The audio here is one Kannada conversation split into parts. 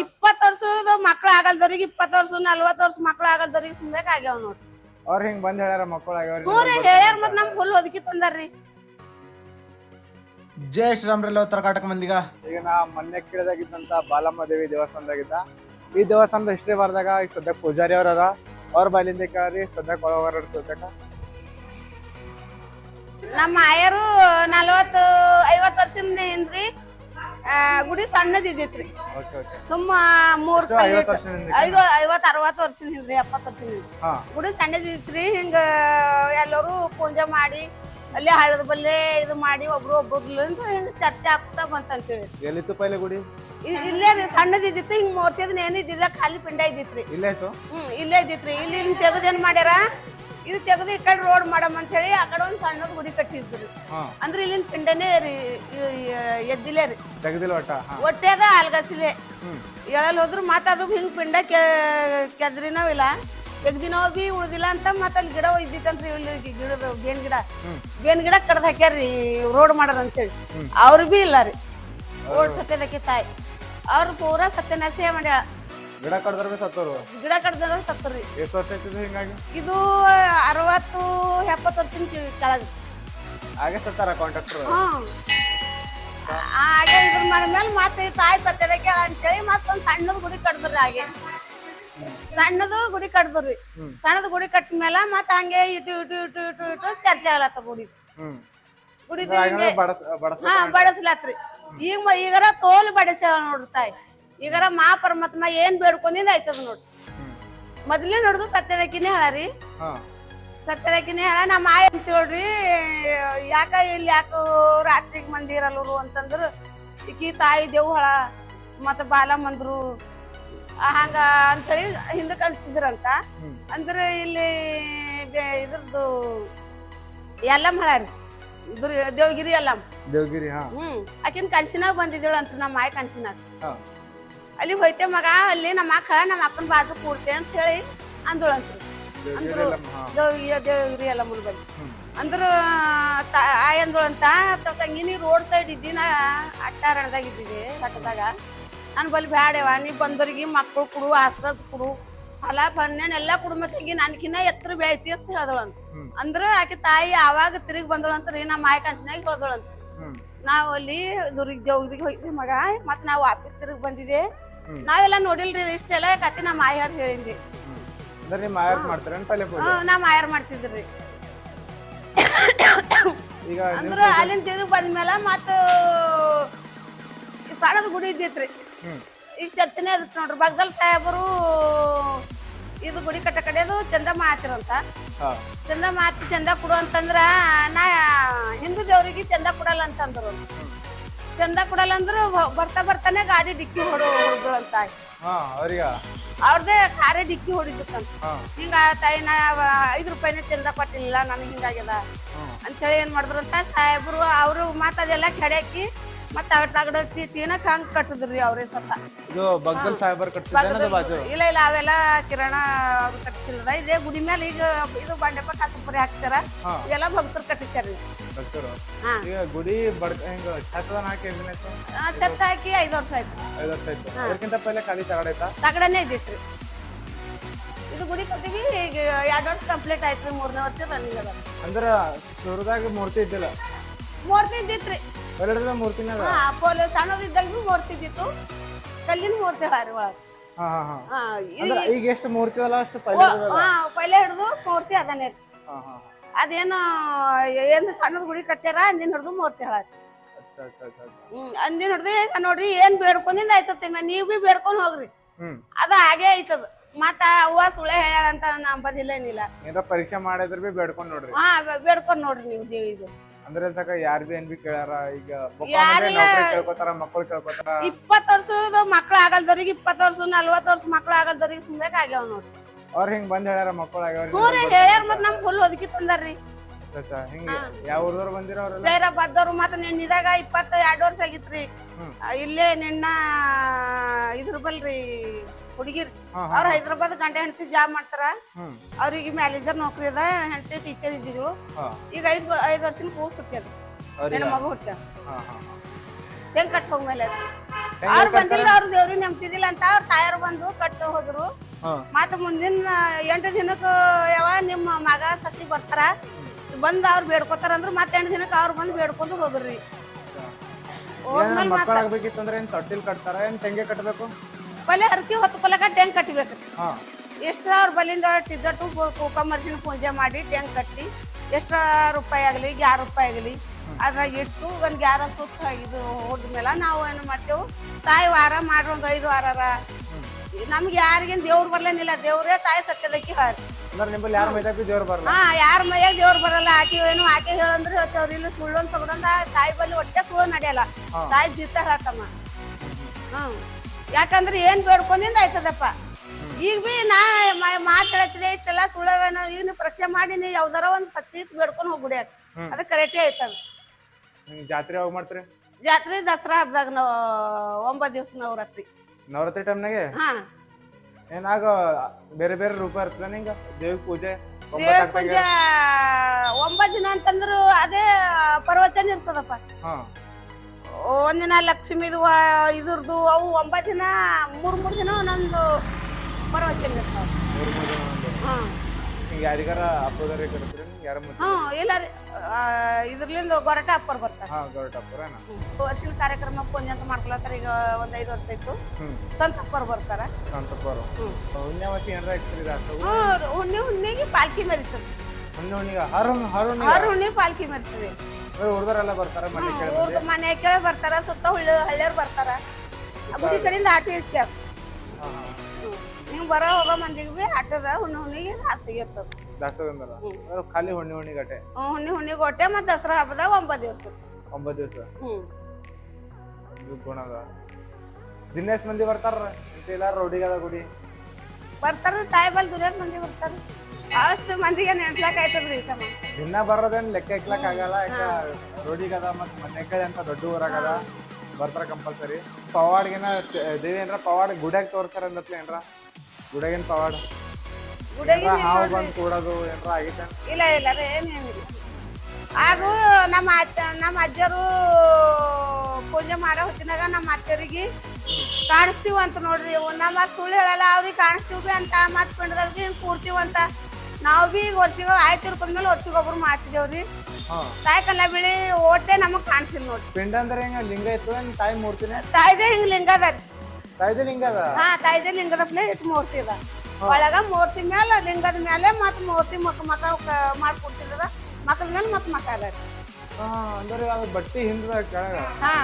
ಇಪ್ಪತ್ ವರ್ಷದ ಮಕ್ಳು ಆಗಲ್ದವ್ರಿಗೆ ಇಪ್ಪತ್ತು ವರ್ಷ ನಲ್ವತ್ತು ವರ್ಷ ಮಕ್ಳು ಆಗಲ್ದವ್ರಿಗೆ ಸುಮ್ನೆ ಆಗ್ಯಾವ ನೋಡ್ರಿ. ಅವ್ರ ಹಿಂಗ್ ಬಂದ್ ಹೇಳ್ಯಾರ ಮಕ್ಕಳು ಹ್ಞೂ ರೀ ಹೇಳ್ಯಾರ ಮತ್ ನಮ್ ಫುಲ್ ಒದಕಿ ತಂದಾರ್ರಿ. ಜಯ ಶ್ರೀರಾಮ್ರಲ್ಲ ಉತ್ತರ ಕರ್ನಾಟಕ ಮಂದಿಗ. ಈಗ ನಾ ಮೊನ್ನೆ ಕೇಳಿದಾಗಿದ್ದಂತ ಬಾಲಮ್ಮ ದೇವಿ ದೇವಸ್ಥಾನದಾಗಿದ್ದ ಈ ದೇವಸ್ಥಾನದ ಹಿಸ್ಟ್ರಿ ಬರ್ದಾಗ ಈಗ ಸದ್ಯ ಪೂಜಾರಿ ಅವ್ರ ಅದ ಅವ್ರ ಬಾಲಿಂದ ಕೇಳ್ರಿ ಸದ್ಯಕ್ಕೆ ಒಳಗರ ಸದ್ಯಕ್ಕ ನಮ್ಮ ಆಯರು ನಲ್ವತ್ತು ಐವತ್ತು ವರ್ಷದಿಂದ ಹಿಂದ್ರಿ ಆ, ಗುಡಿ ಸಣ್ಣದಿದ್ದಿತ್ರಿ ಸುಮ್ಮ ಮೂರ್ ಐದು ಐವತ್ ಅರವತ್ ವರ್ಷದಿಂದ ಹಿಂದ್ರಿ ಎಪ್ಪತ್ ವರ್ಷದಿಂದ ಹಿಂದ್ರಿ ಗುಡಿ ಸಣ್ಣದಿದ್ದಿತ್ರಿ ಹಿಂಗ ಎಲ್ಲರೂ ಪೂಜೆ ಮಾಡಿ ಅಲ್ಲೇ ಹಳದ ಬಲ್ಲೆ ಇದು ಮಾಡಿ ಒಬ್ರು ಒಬ್ರಲಿಂದ ಹಿಂಗ ಚರ್ಚೆ ಆಗ್ತಾ ಬಂತಂತೇಳಿ. ಎಲ್ಲಿತ್ತು ಪೈಲೆ ಗುಡಿ? ಇಲ್ಲೇ ರೀ ಸಣ್ಣದಿದ್ದಿತ್ತು ಹಿಂಗ್ ಮೂರ್ತಿ ಅದನ್ನ ಏನಿದ್ದಿಲ್ಲ ಖಾಲಿ ಪಿಂಡ ಇದ್ದಿತ್ರಿ. ಇಲ್ಲೇ ಹ್ಮ್ ಇಲ್ಲೇ ಇದ್ದಿತ್ರಿ. ಇಲ್ಲಿ ಇಲ್ಲಿ ತೆಗದ್ ಏನ್ ಮಾಡ್ಯಾರ? ಇದು ತೆಗೆದು ಈ ಕಡೆ ರೋಡ್ ಮಾಡಮ್ ಅಂತ ಹೇಳಿ ಆ ಕಡೆ ಒಂದ್ ಸಣ್ಣ ಗುಡಿ ಕಟ್ಟಿದ್ರು. ಹಾ. ಅಂದ್ರೆ ಇಲ್ಲಿನ ಪಿಂಡನೇ ರೀ ಎದ್ದಿಲೆ ರೀ. ತೆಗ್ದಿಲ್ಲ ಒಟ್ಟ ಹಾ. ಹೊಟ್ಟೆದ ಅಲ್ಗಸಿಲೆ. ಹೇಳಲ್ ಹೋದ್ರು ಮತ್ತ ಅದು ಹಿಂಗ್ ಪಿಂಡ ಕೆದ್ರಿನೋ ಇಲ್ಲ. ತೆಗ್ದಿನೋ ಬಿ ಉಳ್ದಿಲ್ಲ ಅಂತ ಮತ್ತ ಅಲ್ಲಿ ಗಿಡ ಇದ್ದಿತ್ತಂತ್ರಿ ಇಲ್ಲಿ ಗಿಡದ ಬೇನ್ ಗಿಡ. ಬೇನ್ ಗಿಡ ಕಡ್ದ್ ಹಾಕ್ಯಾರ್ರಿ ರೋಡ್ ಮಾಡ್ರ ಅಂತೇಳಿ. ಹೇಳಿ ಅವ್ರು ಬಿ ಇಲ್ಲ ರೀ. ರೋಡ್ ಸತ್ಯದಕ್ಕೆ ತಾಯಿ. ಅವ್ರು ಪೂರಾ ಸತ್ಯನಾಶೆ ಮಾಡ್ಯಾಳ. ಗಿಡ ಕಡ್ದ್ರ ಸತ್ತವ್ರು? ಸತ್ತೋರು ಗಿಡ ಕಡ್ದ್ರ ಸತ್ತರಿ ಎಷ್ಟು ವರ್ಷ ಆಯ್ತಿದ್ದು ಹಿಂಗಾಗಿ? ಇದು ಅರವತ್ತು ಎಪ್ಪತ್ತು ವರ್ಷದ ಕೆಳಗೆ. ಹಾಗೆ ಸತ್ತಾರ ಕಾಂಟ್ರಾಕ್ಟರ್ ಹಾಗೆ ಇದ್ರ ಮಾಡಿದ್ಮೇಲೆ ಮತ್ತೆ ತಾಯಿ ಕೇಳ ಅಂತೇಳಿ ಮತ್ತೊಂದು ಸಣ್ಣದ ಗುಡಿ ಕಡ್ದ್ರಿ ಹಾಗೆ. ಸಣ್ಣದು ಗುಡಿ ಕಟ್ದ್ರಿ ಸಣ್ಣದ ಗುಡಿ ಕಟ್ಟ ಮೇಲೆ ಮತ್ತೆ ಹಂಗೆ ಇಟ್ಟು ಇಟ್ಟು ಇಟ್ಟು ಇಟ್ಟು ಇಟ್ಟು ಚರ್ಚೆ ಆಗ್ಲತ್ತ ಗುಡಿ. ಗುಡಿ ಗುಡಿದ ಹಿಂಗೆ ಹಾ ಬಡಸ್ಲತ್ರಿ. ಈಗ ಈಗರ ತೋಲ್ ಬಡಿಸ್ಯಾವ ನೋಡ್ರಿ ತಾಯಿ. ಈಗರ ಮಾ ಪರಮಾತ್ಮ ಏನ್ ಬೇಡ್ಕೊಂಡಿಂದ ಆಯ್ತದ ನೋಡ್ರಿ ಮೊದಲೇ ನೋಡುದು ಸತ್ಯದಕ್ಕಿನೇ ಹೇಳಾರಿ ಸತ್ಯದಕ್ಕಿನೇ ಹೇಳ ನಮ್ಮ ಅಂತ ಹೇಳ್ರಿ ಯಾಕ ಇಲ್ಲಿ ಯಾಕ ರಾತ್ರಿಗೆ ಮಂದಿ ಇರಲ್ಲರು ಅಂತಂದ್ರ ಈಕಿ ತಾಯಿ ದೇವ್ಹಳ ಮತ್ತ ಬಾಲ ಮಂದ್ರು ಹಂಗ ಅಂತೇಳಿ ಹಿಂದಕ್ಕೆ ಅಂತ ಅಂದ್ರೆ ಇಲ್ಲಿ ಇದ್ರದ್ದು ಎಲ್ಲಮ್ ಹೇಳಾರಿ ದೇವಗಿರಿ ಎಲ್ಲಮ್ ದೇವಗಿರಿ ಹ್ಮ್. ಆಕಿನ ಕನ್ಸಿನಾಗ ಬಂದಿದ್ದೇಳು ಅಂತ ನಮ್ಮ ಮಾಯ ಕನ್ಸಿನಾಗ ಅಲ್ಲಿ ಹೋಯ್ತೆ ಮಗ ಅಲ್ಲಿ ನಮ್ಮ ಮಕ್ಕಳ ನಮ್ಮ ಅಕ್ಕನ ಬಾಜು ಕೂಡ್ತೆ ಅಂತ ಹೇಳಿ ಅಂದಳಂತ್ರಿ ದೇವ್ ದೇವ್ರಿ ಎಲ್ಲ ಮುಲ್ಬಲ್ಲಿ. ಅಂದ್ರ ಆಯ್ ಅಂದಳಂತ ತಂಗಿ ನೀ ರೋಡ್ ಸೈಡ್ ಇದ್ದಿನ ಅಟ್ಟಾರಣದಾಗ ಇದ್ದಿದೆ ಹಟ್ಟದಾಗ ನಾನು ಬಲ್ಲಿ ಬ್ಯಾಡವ ನೀ ಬಂದವ್ರಿಗೆ ಮಕ್ಕಳು ಕೊಡು ಆಶ್ರಸ್ ಕೊಡು. ಫಲ ಬಣ್ಣೆನ್ ಎಲ್ಲ ಕುಡುಂಬ ತಂಗಿ ನನ್ಕಿನ್ನ ಎತ್ತರ ಬೆಳಿತಿ ಅಂತ ಹೇಳ್ದಳಂತ. ಅಂತ ಅಂದ್ರೆ ಆಕೆ ತಾಯಿ ಆವಾಗ ತಿರುಗಿ ಅಂತ ರೀ ನಮ್ಮ ಆಯ್ ಕನ್ಸಿನಾಗ ಅಂತ ನಾವು ಅಲ್ಲಿ ದುರ್ಗ ದೇವ್ರಿಗೆ ಹೋಗಿದ್ವಿ ಮಗ ಮತ್ ನಾವು ವಾಪಸ್ ತಿರುಗಿ ಬಂದಿದೆ. ಹ್ಮ್. ನಾವೆಲ್ಲ ನೋಡಿಲ್ರಿ ಇಷ್ಟೆಲ್ಲ ಕತೆ ನಮ್ಮ ಆಯರ್ ಹೇಳಿದ್ವಿ. ಅಂದ್ರೆ ನೀವು ಆಯರ್ ಮಾಡ್ತಾರೆ ಪೈಲೆ ಪೂಜೆ ಹ್ಮ್, ನಾ ಆಯಾರ್ ಮಾಡ್ತಿದ್ರಿ. ಈಗ ಅಂದ್ರ ಅಲ್ಲಿಂದ ತಿರುಗಿ ಬಂದ್ಮೇಲೆ ಮತ್ತ ಸಣ್ಣದ ಗುಡಿ ಇದ್ದಿತ್ರಿ. ಹ್ಮ್. ಈಗ ಚರ್ಚೆನೇ ಅದಕ್ಕೆ ನೋಡ್ರಿ. ಬಗ್ದಲ್ ಸಾಹೇಬರು ಇದು ಗುಡಿ ಕಟ್ಟ ಕಡೆದು ಚಂದ ಮಾಡ್ತಿರಂತ ಹಾ. ಚಂದ ಮಾತಿ ಚಂದ ಕೊಡು ಅಂತಂದ್ರ ನಾ ಹಿಂದೂ ದೇವ್ರಿಗೆ ಚಂದ ಕೊಡಲ್ಲ ಅಂತಂದ್ರು. ಚಂದ ಕೊಡಲ್ಲ ಅಂದ್ರೆ ಬರ್ತಾ ಬರ್ತಾನೆ ಗಾಡಿ ಡಿಕ್ಕಿ ಹೊಡೆದಂತ ಹೊಡೆದಳಂತ ಅವ್ರಿಗ? ಅವ್ರದೇ ಕಾರೇ ಡಿಕ್ಕಿ ಹೊಡಿದಿತ್ತಂತ ಹಾ. ಹಿಂಗ ತಾಯಿ ನಾ ಐದು ರೂಪಾಯಿನ ಚಂದ ಕೊಟ್ಟಿಲ್ಲ ನನಗೆ ಹಿಂಗಾಗ್ಯದ. ಅಂತೇಳಿ ಏನ್ ಮಾಡಿದ್ರಂತ ಸಾಹೇಬ್ರು ಅವರು ಮಾತಾದೆಲ್ಲ ಕೆಡಕಿ ಮತ್ತ ಅವ್ ತಗಡ ಟೀನಕ್ ಹಂಗ್ ಕಟ್ಟಿದ್ರಿ ಅವ್ರೇ ಸತ್ತ ಇದು ಬಗ್ಗಲ್ ಸಾಹೇಬರ್ ಬಾಜು? ಇಲ್ಲ ಇಲ್ಲ ಅವೆಲ್ಲ ಕಿರಣ ಅವ್ರು ಕಟ್ಟಿಸಿಲ್ಲ ಇದೇ ಗುಡಿ ಮೇಲೆ ಈಗ ಇದು ಬಂಡೆಪ್ಪ ಕಾಸಪುರಿ ಹಾಕ್ಸ್ಯಾರ. ಇವೆಲ್ಲ ಭಕ್ತರು ಕಟ್ಟಿಸ್ಯಾರ ಭಕ್ತರು? ಈಗ ಗುಡಿ ಬಡ್ ಹಿಂಗ ಛತ್ತದ ಹಾಕಿ ಆ, ಛತ್ತ ಹಾಕಿ ಐದು ವರ್ಷ ಆಯ್ತು. ಐದು ವರ್ಷ ಆಯ್ತು. ಅದಕ್ಕಿಂತ ಪೈಲೆ ಖಾಲಿ ತಗಡೈತಾ ತಗಡನೇ ಇದ್ದಿತ್ರಿ. ಇದು ಗುಡಿ ಕಟ್ಟಿವಿ ಈಗ ಎರಡು ವರ್ಷ ಕಂಪ್ಲೀಟ್ ಆಯ್ತು ಮೂರನೇ ವರ್ಷ ರನ್ನಿಂಗ್ ಅದ. ಅಂದ್ರ ಮೂರ್ತಿ ಇದ್ದಿಲ್ಲ? ಮೂರ್ತಿ ಇದ್ದಿತ್ರಿ. ಎರಡದ ಮೂರ್ತಿನ ಅದ ಹಾ ಪೊಲೀಸ್ ಸಣ್ಣದಿದ್ದಾಗ ಭೀ ಮೂರ್ತಿ ಇದ್ದಿತ್ತು ಕಲ್ಲಿನ ಮೂರ್ತಿ ಹಾರಿ ಒಳಗ ಹಾ ಹಾ ಹಾ. ಹಾ ಅಂದ್ರ ಈಗ ಎಷ್ಟು ಮೂರ್ತಿ ಅಲ್ಲ ಅಷ್ಟು ಪೈಲೆ ಇರೋದಲ್ಲ. ಹಾ ಪೈಲೆ ಹಿಡಿದು ಮೂರ್ತಿ ಅದನ್ನೇ. ರೀ. ಹಾ ಹಾ. ಅದೇನು ಏನು ಸಣ್ಣದ ಗುಡಿ ಕಟ್ಟ್ಯಾರ ಅಂದಿನ ಹಿಡಿದು ಮೂರ್ತಿ ಹೇಳ ಅಚ್ಚಾ ಅಚ್ಚಾ ಅಚ್ಚಾ ಅಚ್ಚಾ. ಹ್ಮ್ ಅಂದಿನ ಹಿಡಿದು ಈಗ ನೋಡ್ರಿ ಏನ್ ಬೇಡ್ಕೊಂಡಿಂದ ಆಯ್ತತ್ತೆ ನೀವು ನೀವ್ ಬಿ ಬೇಡ್ಕೊಂಡ್ ಹೋಗ್ರಿ. ಹ್ಮ್. ಅದ ಹಾಗೆ ಐತದ ಮತ್ತ ಅವ್ವ ಸುಳ್ಳೆ ಹೇಳಂತ ನಂಬದಿಲ್ಲ ಏನಿಲ್ಲ. ಏನಾರ ಪರೀಕ್ಷೆ ಮಾಡಿದ್ರೆ ಬಿ ಬೇಡ್ಕೊಂಡ್ ನೋಡ್ರಿ. ಹಾ ಬೆ- ಬೇಡ್ಕೊಂಡ್ ನೋಡ್ರಿ ನೀವು ದೇವಿಗೆ. ಅಂದ್ರೆ ತಕ ಯಾರ್ ಬಿ ಏನ್ ಬಿ ಕೇಳ್ಯಾರ ಈಗ ಯಾರಿಲ್ಲ. ಕೇಳ್ಕೊತಾರ ಮಕ್ಕಳು ಕೇಳ್ಕೊತಾರ. ಇಪ್ಪತ್ ವರ್ಷದ ಮಕ್ಳು ಆಗಲ್ದವ್ರಿಗೆ ಇಪ್ಪತ್ ವರ್ಷ ನಲ್ವತ್ ವರ್ಷ ಮಕ್ಳ ಆಗಲ್ದವ್ರಿಗೆ ಸುಮ್ಮನೆ ಆಗ್ಯಾವ ನೋಡ್ರಿ ಅವ್ರ ಹಿಂಗ್ ಬಂದ್ ಹೇಳ್ಯಾರ ಮಕ್ಕಳು ಹ್ಞೂ ರೀ ಹೇಳ್ಯಾರ ಮತ್ ನಮ್ ಫುಲ್ ಒದಕಿ ತಂದಾರ್ರಿ. ಹಿಂಗ ಯಾವ ಊರ್ದವ್ರು ಬಂದಿರ ಅವ್ರೆಲ್ಲ? ಜೈರಾಬಾದ್ದವ್ರು ಮತ್ತ ನಿನ್ನಿದಾಗ ಇಪ್ಪತ್ತ ಎರಡು ವರ್ಷ ಆಗಿತ್ರಿ. ಹ್ಮ್. ಆ, ಇಲ್ಲೇ ನಿನ್ನ ಇದ್ರ ಬಲ್ರಿ ಹುಡುಗಿರ್. ಅವ್ರ ಹೈದ್ರಾಬಾದ್ ಗಂಡ ಹೆಂಡತಿ ಜಾಬ್ ಮಾಡ್ತಾರ. ಅವ್ರಿಗೆ ಮ್ಯಾನೇಜರ್ ನೌಕರಿ ಅದ ಹೆಂಡತಿ ಟೀಚರ್ ಇದ್ದಿದ್ರು. ಈಗ ಐದ್ ಐದ್ ವರ್ಷ ಕೂಸ್ ಹುಟ್ಟ್ಯದ. ಹೆಣ್ಣು ಮಗು ಹುಟ್ಟ ಹೆಂಗ್ ಕಟ್ ಹೋಗ್ಮೇಲೆ ಅವ್ರು ಬಂದಿಲ್ಲ ಅವ್ರ ದೇವ್ರಿಗೆ ನೆಮ್ತಿದಿಲ್ಲ ಅಂತ ಅವ್ರ ತಾಯರ್ ಬಂದು ಕಟ್ಟು ಹೋದ್ರು. ಮತ್ತ ಮುಂದಿನ ಎಂಟು ದಿನಕ್ಕ ಯಾವ ನಿಮ್ಮ ಮಗ ಸಸಿ ಬರ್ತಾರ ಬಂದ್ ಅವ್ರು ಬೇಡ್ಕೋತಾರ ಅಂದ್ರ ಮತ್ತೆ ಎಂಟು ದಿನಕ್ಕೆ ಅವ್ರು ಬಂದು ಬೇಡ್ಕೊಂಡು ಹೋದ್ರಿ. ಹೋದ್ಮೇಲೆ ಮಕ್ಕಳಾಗ್ಬೇಕಿತ್ತಂದ್ರೆ ಏನ್ ತೊಟ್ಟಿಲ್ ಕಟ್ತಾರ ಏನ್ ತೆಂಗೆ ಕಟ್ಟಬೇಕು ಬಲೆ ಹರಕಿ ಹೊತ್ತು ಪಲಕ ಟ್ಯಾಂಕ್ ಕಟ್ಟಬೇಕು? ಹಾ. ಎಷ್ಟ ಅವ್ರ ಬಲಿಂದ ತಿದ್ದಟ್ಟು ಕೂಕ ಮರ್ಸಿನ ಪೂಜೆ ಮಾಡಿ ಟ್ಯಾಂಕ್ ಕಟ್ಟಿ? ಎಷ್ಟ ರೂಪಾಯಿ ಆಗಲಿ ಗ್ಯಾರ ರೂಪಾಯಿ ಆಗಲಿ. ಅದ್ರಾಗ ಇಟ್ಟು ಒಂದು ಗ್ಯಾರ ಸುತ್ತ ಇದು ಹೋದ್ಮೇಲೆ ನಾವು ಏನು ಮಾಡ್ತೇವೆ ತಾಯಿ ವಾರ ಮಾಡ್ರಿ ಒಂದು ಐದು ವಾರರ. ನಮ್ಗೆ ಯಾರಿಗೇನು ದೇವ್ರು ಬರ್ಲೇನಿಲ್ಲ ದೇವ್ರೇ ತಾಯಿ ಸತ್ಯದಕ್ಕೆ ಹಾರಿ ಹಾ ಯಾರ ಮೈಯಾಗ ದೇವ್ರು ಬರಲ್ಲ ಆಕೆ ಏನು ಆಕೆ ಹೇಳಂದ್ರೆ ಹೇಳ್ತೇವ್ರಿ ಇಲ್ಲಿ ಸುಳ್ಳೊಂದ್ ಸಗಡೊಂದ ತಾಯಿ ಬಲ್ಲಿ ಒಟ್ಟೆ ಸುಳ್ಳು ನಡೆಯಲ್ಲ. ತಾಯಿ ಜೀತ ಹೇಳತ್ತಮ್ಮ ಹ್ಮ್. ಯಾಕಂದ್ರೆ ಏನ್ ಬೇಡ್ಕೊಂಡಿಂದ ಆಯ್ತದಪ್ಪ. ಈಗ ಬಿ ನಾ ಮಾತಾಡತ್ತಿದೆ ಇಷ್ಟೆಲ್ಲ ಇಷ್ಟೆಲ್ಲ ನಾವು ಈಗ ಪರೀಕ್ಷೆ ಮಾಡಿ ನೀ ಯಾವ್ದಾರ ಒಂದ್ ಸತ್ತಿ ಬೇಡ್ಕೊಂಡು ಹೋಗ್ಬಿಡ್ಯಾಕ. ಅದು ಕರೆಕ್ಟೇ ಆಯ್ತದ. ಜಾತ್ರೆ ಯಾವಾಗ ಮಾಡ್ತೀರಿ? ಜಾತ್ರೆ ದಸರಾ ಹಬ್ಬದಾಗ ನಾವು ಒಂಬತ್ತು ದಿವ್ಸ ನವರಾತ್ರಿ. ನವರಾತ್ರಿ ಟೈಮ್ನಾಗೆ ಹಾ. ಏನಾಗ ಬೇರೆ ಬೇರೆ ರೂಪ ಇರ್ತದ ನಿಂಗ? ದೇವ್ ಪೂಜೆ ದೇವ ಪೂಜೆ ಒಂಬತ್ತು ದಿನ ಅಂತಂದ್ರು ಅದೇ ಪರ್ವಚನ ಇರ್ತದಪ್ಪ. ಹಾ. ಒಂದಿನ ಲಕ್ಷ್ಮಿದು ಇದ್ರದ್ದು ಅವು ಒಂಬತ್ತು ದಿನ ಮೂರು ಮೂರು ದಿನ ಒಂದೊಂದು ಪ್ರವಚನ ಇರ್ತಾವ. ಹಿಂಗ ಯಾರಿಗಾರ ಯಾರ ಹ್ಞೂ ಇದ್ರಲಿಂದ ಗೊರಟ ಅಪ್ಪರ್ ಬರ್ತಾರೆ. ವರ್ಷದ ಗೌರಟ ಕಾರ್ಯಕ್ರಮ ಪೂಜೆ ಅಂತ ಮಾಡ್ಕೊಳತ್ತಾರ ಈಗ ಒಂದ್ ಐದು ವರ್ಷ ಆಯ್ತು. ಸಂತ ಅಪ್ಪರ್ ಬರ್ತಾರ. ಹ್ಮ್. ಹುಣ್ಯಾವಾಸಿ ಏನಾರ ಇರ್ತೀರಿ ದಾಸವು ಹ್ಮ್ ಹುಣ್ಣಿ ಹುಣ್ಣಿಗೆ ಪಾಲ್ಕಿ ಮರಿತದೆ ಹುಣ್ಣು ಹುಣ್ಣಿಗ ಆರು ಹುಣ್ಣಿ ಪಾಲ್ಕಿ ಮೆರಿತದೆ ಹುಡುಗರೆಲ್ಲ ಬರ್ತಾರ ಮನೆ ಕೇಳಿ ಮನೆ ಕೇಳಿ ಬರ್ತಾರ ಸುತ್ತ ಹುಳ್ಳಿ ಹಳ್ಳಿಯವ್ರು ಬರ್ತಾರ. ಆ ಗುಡಿ ಕಡೆಯಿಂದ ಆಟ ಇರ್ತಾರ ಹಾ ಹಾ. ನೀವು ಬರೋ ಹೋಗೋ ಮಂದಿಗೆ ಬಿ ಆಟದ ಹುಣ್ಣು ಹುಣ್ಣಿಗೆ ಹಾಸಿಗೆ ಇರ್ತದ. ದಾಸೋಗಂದರ ಖಾಲಿ ಹುಣ್ಣಿ ಹುಣ್ಣಿಗಟ್ಟೆ ಹುಣ್ಣಿ ಹುಣ್ಣಿ ಗೊಟ್ಟೆ ಮತ್ತು ದಸರಾ ಹಬ್ಬದಾಗ ಒಂಬತ್ತು ದಿವಸ. ಒಂಬತ್ತು ದಿವಸ? ಇದು ಗುಣದ ದಿನೇಶ್ ಮಂದಿ ಬರ್ತಾರ ಇಂತ ರೋಡಿಗದ ಗುಡಿ. ಬರ್ತಾರ ತಾಯಿ ಬಲ್ ದುರಿಯೋದ್ ಮಂದಿ ಬರ್ತಾರ. ಅಷ್ಟು ಮಂದಿಗೆ ನೆನ್ಸ್ಲಾಕ ಆಯ್ತದ್ರಿ ತಮ್ಮ ದಿನ ಬರೋದೇನ್ ಲೆಕ್ಕ ಇಕ್ಲಕ್ ಆಗಲ್ಲ ಯಾಕ ರೋಡಿಗದ ಮತ್ ಮನೆ ಕಡೆ ಅಂತ ದೊಡ್ಡ ಊರಾಗದ ಬರ್ತಾರ ಕಂಪಲ್ಸರಿ ಪವಾಡ್ಗಿನ ದೇವಿ ಏನ್ರ ಪವಾಡ್ ಗುಡ್ಯಾಗ ತೋರ್ಸಾರ ಅಂದತ್ಲೆ ಏನ್ರ? ಗುಡ್ಯಾಗಿನ ಪವಾಡ್. ಗುಡಿಗೆ ಏನ್ರ ಹಾವು ಬಂದ್ ಕೂಡೋದು ಏನ್ರ ಆಗೈತೆ ಇಲ್ಲ ಇಲ್ಲ ಏನೇನಿಲ್ಲ ಹಾಗೂ ನಮ್ಮ ಅಜ್ಜ ನಮ್ಮ ಅಜ್ಜರು ಪೂಜೆ ಮಾಡೋ ಹೊತ್ತಿನಾಗ ನಮ್ಮ ಅತ್ತರಿಗೆ ಕಾಣಿಸ್ತೀವ ಅಂತ ನೋಡ್ರಿ. ನಮ್ಮ ಸುಳ್ಳು ಹೇಳಲ್ಲ ಅವ್ರಿಗೆ ಕಾಣಿಸ್ತೀವಿ ಬಿ ಅಂತ ಮತ್ ಪಿಂಡದಾಗ ಬಿ ಹಿಂಗ್ ಕೂರ್ತೀವಿ ಅಂತ. ನಾವು ಬಿ ಈಗ ವರ್ಷಿಗೆ ಆಯ್ತು ವರ್ಷಿಗೊಬ್ರು ಮಾಡ್ತಿದ್ದೇವ್ರಿ ಹಾ. ತಾಯಿ ಕಲ್ಲ ಬಿಳಿ ಓಟೆ ನಮಗ್ ಕಾಣಿಸಿಲ್ಲ ನೋಡ್ರಿ. ಪಿಂಡ ಅಂದ್ರೆ ಹೆಂಗ ಲಿಂಗ ಇತ್ತು ಏನ್ ತಾಯಿ ಮೂರ್ತಿನ? ತಾಯ್ದೆ ಹಿಂಗ್ ಲಿಂಗ ಅದ ರೀ. ತಾಯಿದ ಲಿಂಗ ಅದ? ಹಾ ತಾಯ್ದೆ ಲಿಂಗದ ಪ್ಲೇ ಇಟ್ಟು ಮೂರ್ತಿ ಅದ. ಒಳಗ ಮೂರ್ತಿ ಮೇಲೆ ಲಿಂಗದ ಮೇಲೆ ಮತ್ ಮೂರ್ತಿ ಮಕ್ಕ ಮಕ ಮಾಡ್ಕೊಡ್ತಿರದ ಮಕದ ಮೇಲೆ ಮತ್ ಮಕ ಅದ ರೀ. ಹಾ ಅಂದ್ರೆ ಅದು ಬಟ್ಟಿ ಹಿಂದ ಕೆಳಗ. ಹಾ.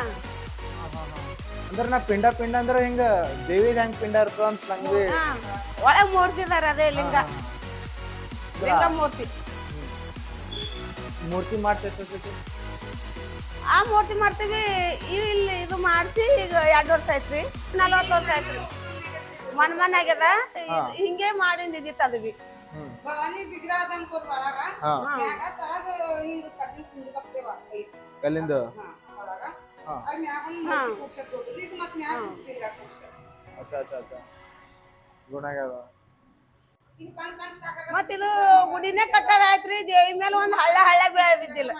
ಅಂದ್ರೆ ನಾ ಪಿಂಡ ಪಿಂಡ ಅಂದ್ರೆ ಹಿಂಗ ದೇವಿದ ಹೆಂಗ್ ಪಿಂಡ ಇರ್ತದ ಅಂತ ನಂಗೆ ಹಾ ಒಳಗ್ ಮೂರ್ತಿ ಇದಾರೆ ಅದೇ ಲಿಂಗ. ಲಿಂಗ ಮೂರ್ತಿ. ಮೂರ್ತಿ ಮಾಡ್ತೈತಿ ಆ ಮೂರ್ತಿ ಮಾಡ್ತೀವಿ ಇವ್ ಇಲ್ಲಿ ಇದು ಮಾಡಿಸಿ ಈಗ ಎರಡು ವರ್ಷ ಆಯ್ತ್ರಿ ನಲ್ವತ್ತು ವರ್ಷ ಆಯ್ತ್ರಿ. ಮನ್ ಮನ್ ಆಗ್ಯದ ಹಿಂಗೆ ಮಾಡಿಂದ ಇದ್ದಿತ್ತು ಅದು ಬಿ ಹಾ. ಕಲ್ಲಿಂದ? ಹಾ. ಅಚ್ಚಾ ಅಚ್ಚಾ ಅಚ್ಚಾ. ಗುಣ ಆಗ್ಯಾದ ಹಿಂಗ್ ಕಣ್ ಕಣ್ ಇದು ಗುಡಿನೇ ಕಟ್ಟೋದಾಯ್ತ್ರಿ. ದೇವಿ ಮೇಲೆ ಒಂದ್ ಹಳ್ಳ ಹಳ್ಳ ಬೀಳ- ಬಿದ್ದಿಲ್ಲ.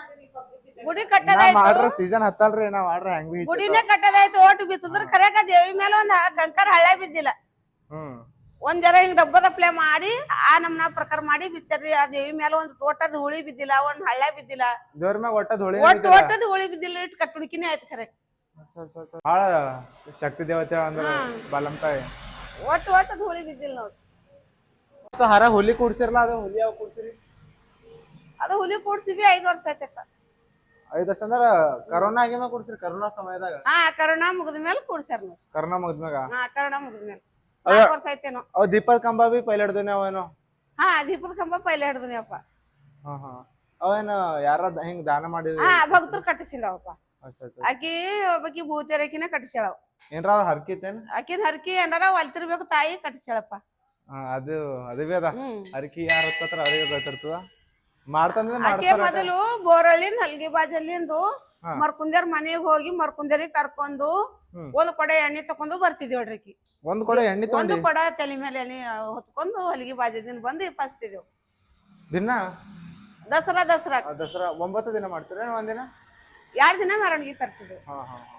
ಗುಡಿ ಕಟ್ಟದಾಯ್ತು. ಸೀಸನ್ ಹತ್ತಲ್ರಿ ನಾವ್ ಮಾಡ್ರ ಹೆಂಗ್ ಗುಡಿನೇ ಕಟ್ಟೋದಾಯ್ತು. ಓಟು ಬಿಸಿದ್ರ ಖರೇಕ ದೇವಿ ಮೇಲೆ ಒಂದ್ ಕಂಕರ್ ಹಳ್ಳ ಬಿದ್ದಿಲ್ಲ. ಒಂದ್ ಜರ ಹಿಂಗ್ ಡಬ್ಬದ ಪ್ಲೇ ಮಾಡಿ ಆ ನಮ್ನ ಪ್ರಕಾರ ಮಾಡಿ ಬಿಚ್ಚರಿ ಆ ದೇವಿ ಮೇಲೆ ಒಂದ್ ತೋಟದ ಹುಳಿ ಬಿದ್ದಿಲ್ಲ ಒಂದ್ ಹಳ್ಳ ಬಿದ್ದಿಲ್ಲ. ದೇವ್ರ ಮ್ಯಾಗ ಒಟ್ಟ ಧೂಳಿ ಒಟ್ಟು ಒಟ್ಟದ ಹುಳಿ ಬಿದ್ದಿಲ್ಲ ಇಟ್ಟು ಕಟ್ಟುಣಿಕಿನೇ ಆಯ್ತು ಖರೆ. ಭಾಳ ಶಕ್ತಿ ದೇವತೆ ಅಂದ್ರೆ ಬಾಲಂತಾಯಿ ಒಟ್ಟು ಒಟ್ಟದ ಹುಳಿ ಬಿದ್ದಿಲ್ಲ ನೋಡ್ರಿ ಮತ್ತ ಹರ ಹುಲಿ ಕೂಡ್ಸಿರಲ್ಲ ಅದು ಹುಲಿ ಯಾವ ಕೂಡ್ಸಿರಿ? ಅದು ಹುಲಿ ಕೂಡ್ಸಿವಿ ಐದ್ ವರ್ಷ ಆಯ್ತಕ್ಕ ಐದ್ ವರ್ಷ ಅಂದ್ರ ಕರೋನಾ ಆಗಿನ ಕೂಡ್ಸಿರಿ ಕರೋನಾ ಸಮಯದಾಗ. ಹಾ ಕರೋನಾ ಮುಗಿದ ಮೇಲೆ ಕೂಡ್ಸ್ಯಾರ ನೋಡ್ರಿ ಕರೋನಾ ಮುಗಿದ್ಮ್ಯಾಗ? ಹಾ ಕರೋನಾ ಮುಗಿದ ಮೇಲೆ ನಾಲ್ಕು ವರ್ಷ ಆಯ್ತೇನೋ. ಅವ್ ದೀಪದ ಕಂಬ ಬಿ ಪೈಲಾಡ್ದನೆ ಅವೇನೋ ಹಾ ದೀಪದ ಕಂಬ ಪೈಲೆ ಹಿಡ್ದನಿಯಪ್ಪ ಹಾ. ಹಾ ಅವೇನ ಯಾರ ಹಿಂಗ್ ದಾನ ಮಾಡಿದ್ರು? ಹಾ ಭಕ್ತರು ಕಟ್ಟಿಸಿದವಪ್ಪ. ಅಚ್ಚಾ ಅಚ್ಚಾ ಆಕಿ ಒಬ್ಬಾಕಿ ಭೂತೇರಕಿನ ಕಟ್ಟಿಸ್ಯಾಳವ. ಏನ್ರ ಹರ್ಕಿ ಹರ್ಕಿತ್ತೇನ್? ಆಕಿನ ಹರ್ಕಿ ಏನಾರ ಒಲ್ತಿರ್ಬೇಕು ತಾಯಿ ಕಟ್ಟಿಸ್ಯಾಳಪ್ಪ. ಹಾ ಅದು ಅದು ಅದ ಹ್ಮ್. ಹರಕಿ ಯಾರ ಹತ್ತತ್ರ ಅವ್ರಿಗೆ ಗೊತ್ತಿರ್ತದ. ಮಾಡ್ತಂದ್ರೆ ಆಕೆ ಮೊದಲು ಬೋರಳ್ಳಿಂದ ಹಲ್ಗಿ ಬಾಜಲ್ಲಿಂದು ಹಾ. ಮನೆಗ್ ಹೋಗಿ ಮರ್ಕುಂದ್ಯಾರಿಗೆ ಕರ್ಕೊಂಡು. ಒಂದ್ ಕೊಡೆ ಎಣ್ಣೆ ತಕೊಂಡು ಬರ್ತಿದ್ವಿ ಆಕಿ. ಒಂದ್ ಕೊಡ ಎಣ್ಣೆ ಒಂದು ತಗೊಂಡಿ? ಕೊಡ ತಲೆ ಮೇಲೆ ಎಣ್ಣೆ ಹೊತ್ಕೊಂಡು ಹಲ್ಗಿ ಬಾಜದಿಂದ ಬಂದು ಇಪ್ಪಿಸ್ತಿದ್ದೆವು ದಿನ? ದಸರಾ ದಸರಾ. ದಸರಾ ಒಂಬತ್ತು ದಿನ ಮಾಡ್ತೀರ ಒಂದಿನ? ಎರಡ್ ದಿನ ಮೆರವಣಿಗೆ ತರ್ತಿದ್ದೆವು. ಹಾ ಹಾ ಹಾ.